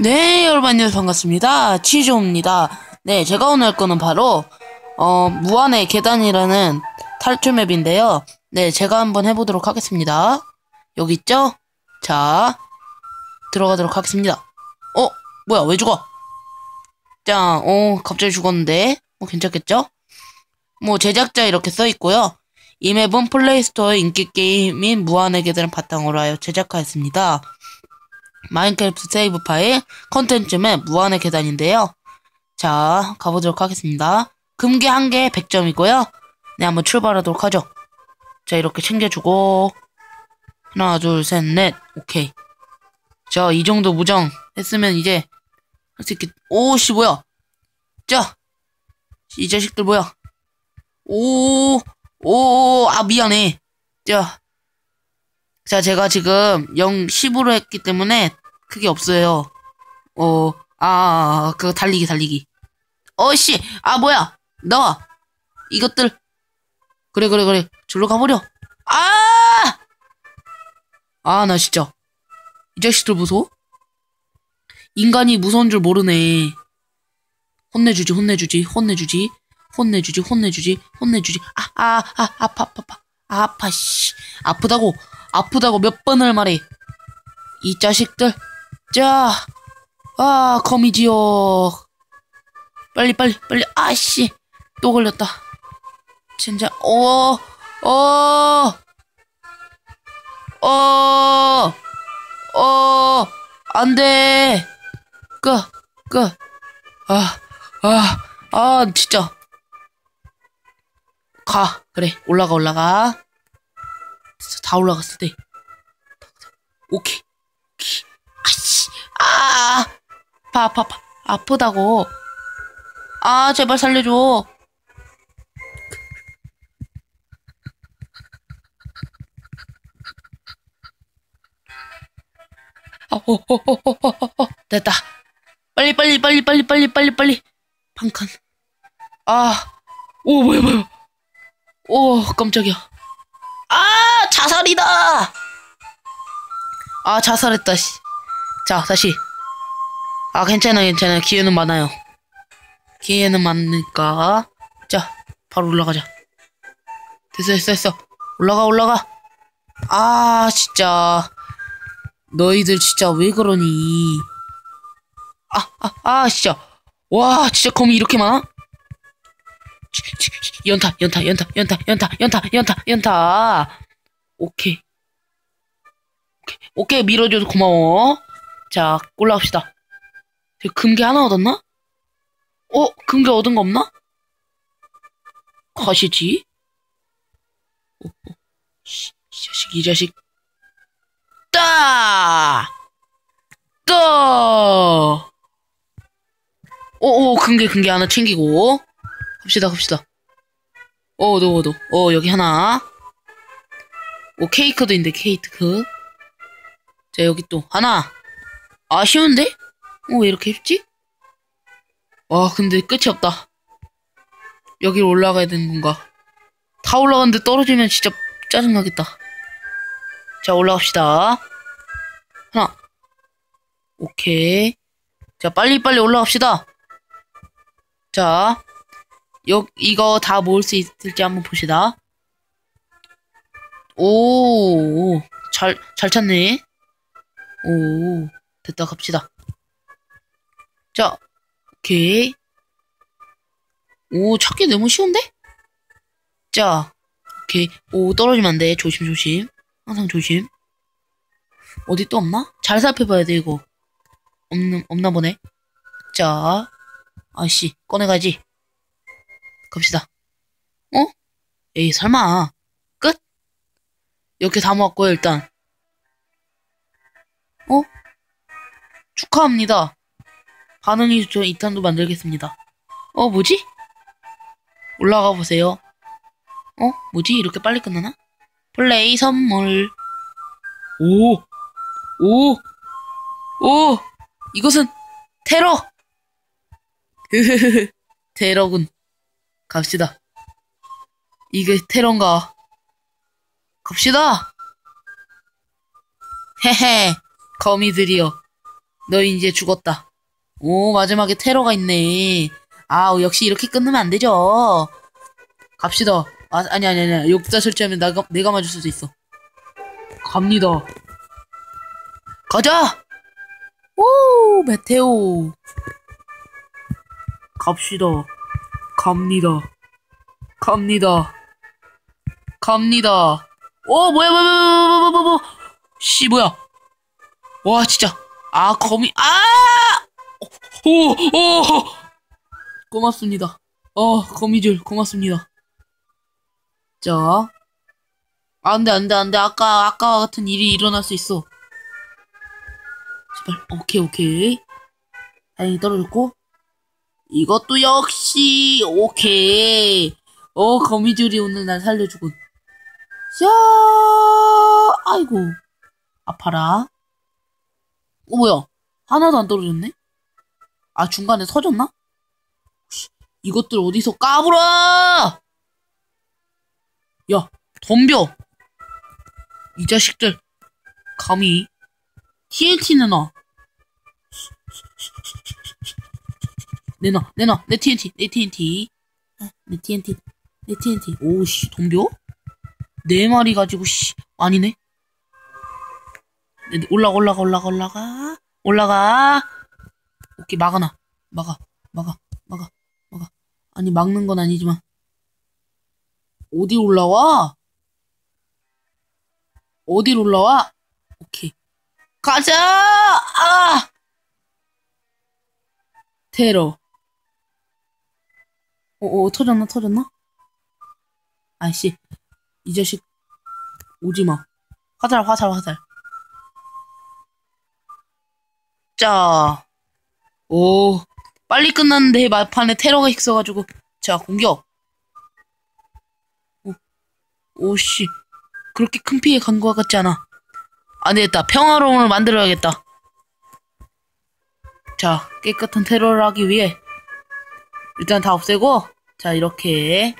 네, 여러분 안녕하세요. 반갑습니다. 치즈입니다. 네, 제가 오늘 할 거는 바로, 어, 무한의 계단이라는 탈출 맵인데요. 네, 제가 한번 해보도록 하겠습니다. 여기 있죠? 자, 들어가도록 하겠습니다. 어, 뭐야, 왜 죽어? 자, 어, 갑자기 죽었는데. 뭐, 괜찮겠죠? 뭐, 제작자 이렇게 써 있고요. 이 맵은 플레이스토어 인기 게임인 무한의 계단을 바탕으로 하여 제작하였습니다. 마인크래프트 세이브 파일 컨텐츠 맵 무한의 계단인데요. 자, 가보도록 하겠습니다. 금괴 한개 100점이고요. 네, 한번 출발하도록 하죠. 자, 이렇게 챙겨주고 하나, 둘, 셋, 넷. 오케이. 자, 이 정도 무정 했으면 이제 할 수 있겠... 오씨, 뭐야? 자, 이 자식들 뭐야? 오, 오, 아, 미안해. 자, 자, 제가 지금 0, 10으로 했기 때문에 크게 없어요. 어, 아, 그거 달리기, 달리기. 어씨, 아, 뭐야. 나와. 이것들. 그래, 그래, 그래. 절로 가버려. 아! 아, 나 진짜. 이 자식들 무서워? 인간이 무서운 줄 모르네. 혼내주지, 혼내주지, 혼내주지, 혼내주지, 혼내주지, 혼내주지. 아, 아, 아, 아파, 아파, 아파. 아파, 씨. 아프다고. 아프다고 몇 번을 말해. 이 자식들. 자, 아, 거미지요. 빨리, 빨리, 빨리. 아씨. 또 걸렸다. 진짜, 어, 어, 어, 어, 안 돼. 끄, 끄. 아, 아, 아, 진짜. 가. 그래. 올라가, 올라가. 다 올라갔을 때. 오케이. 오케이. 아씨. 아. 아파, 아파, 아파. 아프다고. 아, 제발 살려줘. 아, 호, 호, 호. 됐다. 빨리, 빨리, 빨리, 빨리, 빨리, 빨리, 빨리. 한 칸. 아. 오, 뭐야, 뭐야. 오, 깜짝이야. 아, 자살이다! 아, 자살했다, 씨. 자, 다시. 아, 괜찮아, 괜찮아. 기회는 많아요. 기회는 많으니까. 자, 바로 올라가자. 됐어, 됐어, 됐어. 올라가, 올라가. 아, 진짜. 너희들 진짜 왜 그러니. 아, 아, 아, 진짜. 와, 진짜 거미 이렇게 많아? 연타, 연타, 연타, 연타, 연타, 연타, 연타, 연타. 오케이. 오케이, 오케이 밀어줘서 고마워. 자, 올라갑시다. 금괴 하나 얻었나? 어, 금괴 얻은 거 없나? 가시지. 어, 어. 이 자식, 이 자식. 따! 따! 오 오, 금괴, 금괴 하나 챙기고. 갑시다, 갑시다. 어, 너, 너. 어, 여기 하나. 오, 케이크도 있는데, 케이크. 자, 여기 또, 하나. 아쉬운데? 어, 왜 이렇게 쉽지? 와, 근데 끝이 없다. 여기로 올라가야 되는 건가? 다 올라갔는데 떨어지면 진짜 짜증나겠다. 자, 올라갑시다. 하나. 오케이. 자, 빨리빨리 올라갑시다. 자, 여, 이거 다 모을 수 있을지 한번 봅시다. 오, 잘, 잘 찾네. 오, 됐다, 갑시다. 자, 오케이. 오, 찾기 너무 쉬운데? 자, 오케이. 오, 떨어지면 안 돼. 조심, 조심. 항상 조심. 어디 또 없나? 잘 살펴봐야 돼, 이거. 없는, 없나 보네. 자, 아씨, 꺼내가지. 갑시다. 어? 에이, 설마. 끝? 이렇게 다 모았고요, 일단. 어? 축하합니다. 반응이 좋은 2탄도 만들겠습니다. 어, 뭐지? 올라가 보세요. 어? 뭐지? 이렇게 빨리 끝나나? 플레이 선물. 오! 오! 오! 이것은 테러! 테러군. 갑시다. 이게 테러인가? 갑시다! 헤헤, 거미들이여. 너 이제 죽었다. 오, 마지막에 테러가 있네. 아, 역시 이렇게 끝내면 안 되죠. 갑시다. 아, 아니, 아니, 아니. 욕자 설치하면 내가, 내가 맞을 수도 있어. 갑니다. 가자! 오, 메테오. 갑시다. 갑니다. 갑니다. 갑니다. 오, 뭐야, 뭐야, 뭐야, 뭐야, 뭐야, 뭐야. 씨, 뭐야. 와, 진짜. 아, 거미, 아! 오, 오! 고맙습니다. 어, 거미줄, 고맙습니다. 자. 안 돼, 안 돼, 안 돼. 아까, 아까와 같은 일이 일어날 수 있어. 제발, 오케이, 오케이. 다행히 떨어졌고. 이것도 역시, 오케이. 어, 거미줄이 오늘 날 살려주군. 자, 아이고. 아파라. 어, 뭐야. 하나도 안 떨어졌네? 아, 중간에 터졌나? 이것들 어디서 까불어! 야, 덤벼! 이 자식들, 감히, TNT는 놔. 내놔, 내놔, 내 TNT, 내 TNT. 아, 내 TNT, 내 TNT. 오씨, 덤벼? 네 마리 가지고, 씨, 아니네? 네, 올라가, 올라가, 올라가, 올라가. 올라가. 오케이, 막아놔. 막아, 막아, 막아, 막아. 아니, 막는 건 아니지만. 어디 올라와? 어디로 올라와? 오케이. 가자! 아! 테러. 어, 어, 터졌나, 터졌나? 아이씨. 이 자식. 오지 마. 화살, 화살, 화살. 자. 오. 빨리 끝났는데 막판에 테러가 있어가지고. 자, 공격. 오, 오씨. 그렇게 큰 피해 간 것 같지 않아. 안 되겠다. 평화로움을 만들어야겠다. 자, 깨끗한 테러를 하기 위해 일단 다 없애고 자, 이렇게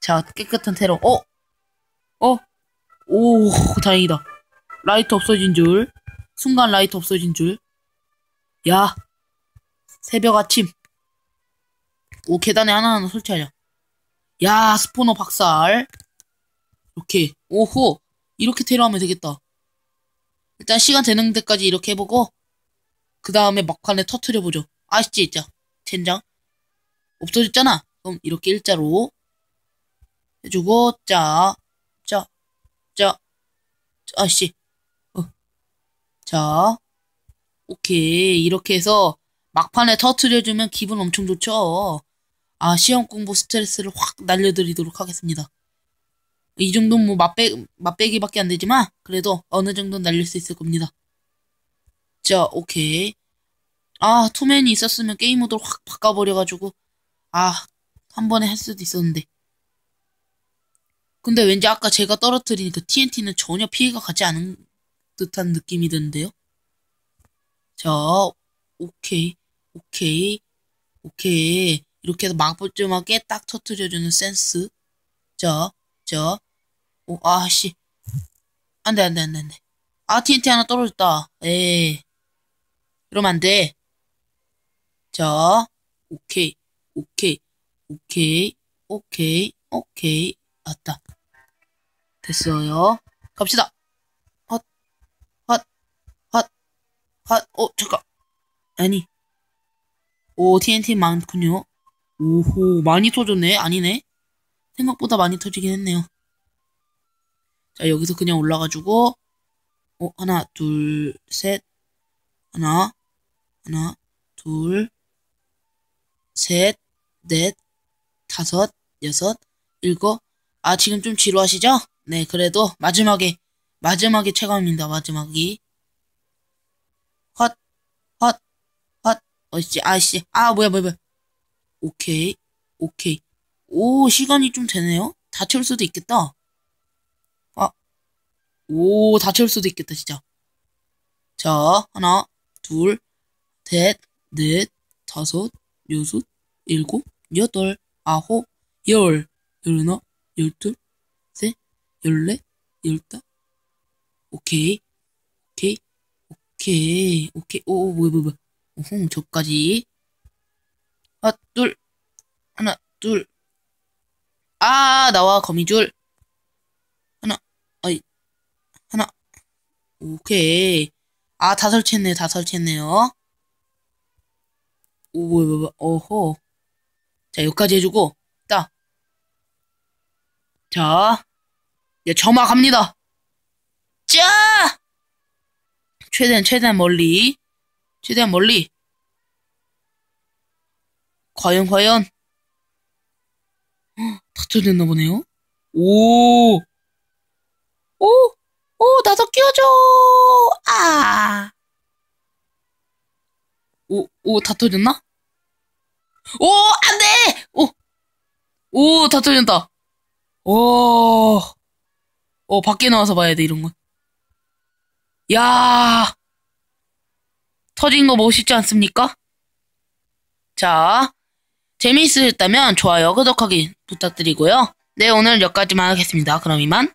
자, 깨끗한 테러. 어? 어? 오, 다행이다. 라이트 없어진 줄. 순간 라이트 없어진 줄. 야, 새벽 아침. 오, 계단에 하나하나 설치하자. 야, 스포너 박살. 이렇게. 오호. 이렇게 테러하면 되겠다. 일단 시간 되는 데까지 이렇게 해보고, 그 다음에 막판에 터트려보죠. 아시지, 진짜. 젠장. 없어졌잖아. 그럼 이렇게 일자로 해주고, 자, 자, 자, 아씨. 어. 자, 오케이. 이렇게 해서 막판에 터트려주면 기분 엄청 좋죠. 아, 시험 공부 스트레스를 확 날려드리도록 하겠습니다. 이 정도는 뭐 맛배, 맛배기밖에 안 되지만, 그래도 어느 정도 날릴 수 있을 겁니다. 자, 오케이. 아, 투맨이 있었으면 게임 모드를 확 바꿔버려가지고, 아, 한 번에 할 수도 있었는데. 근데 왠지 아까 제가 떨어뜨린 그 TNT는 전혀 피해가 가지 않은 듯한 느낌이 드는데요? 자, 오케이, 오케이, 오케이. 이렇게 해서 막불점하게 딱 터트려주는 센스. 자, 자, 오, 아씨. 안 돼, 안 돼, 안 돼, 안 돼. 아, TNT 하나 떨어졌다. 에이. 이러면 안 돼. 자, 오케이, 오케이, 오케이, 오케이, 오케이. 왔다. 됐어요. 갑시다. 헛, 헛, 헛, 헛, 어, 잠깐. 아니. 오, TNT 많군요. 오호, 많이 터졌네? 아니네? 생각보다 많이 터지긴 했네요. 자, 여기서 그냥 올라가지고, 어, 하나, 둘, 셋, 하나, 하나, 둘, 셋, 넷, 다섯, 여섯, 일곱. 아, 지금 좀 지루하시죠? 네, 그래도 마지막에, 마지막에 체감입니다, 마지막이. 헛, 헛, 헛, 어이씨, 아이씨, 아, 뭐야, 뭐야, 뭐야. 오케이, 오케이. 오, 시간이 좀 되네요? 다 채울 수도 있겠다. 아, 오, 다 채울 수도 있겠다, 진짜. 자, 하나, 둘, 셋, 넷, 다섯, 여섯, 일곱, 여덟, 아홉, 열, 열하나, 열둘, 셋, 열넷, 열다. 오케이, 오케이, 오케이, 오케이, 오, 뭐야, 뭐야, 뭐야. 오홍, 저까지. 아, 둘. 하나, 둘. 아, 나와, 거미줄. 하나, 아이, 하나. 오케이. 아, 다 설치했네요, 다 설치했네요. 오, 뭐야, 뭐야. 어허. 자, 여기까지 해주고, 딱. 자, 이제 점화 갑니다. 짜! 최대한, 최대한 멀리. 최대한 멀리. 과연, 과연. 헉, 다 터졌나 보네요. 오! 오! 오, 나도 끼워줘! 아! 오, 오, 다 터졌나? 오, 안 돼! 오! 오, 다 터졌다. 오, 어, 밖에 나와서 봐야 돼, 이런 건. 야 터진 거 멋있지 않습니까? 자, 재미있으셨다면 좋아요, 구독하기 부탁드리고요. 네, 오늘 여기까지만 하겠습니다. 그럼 이만.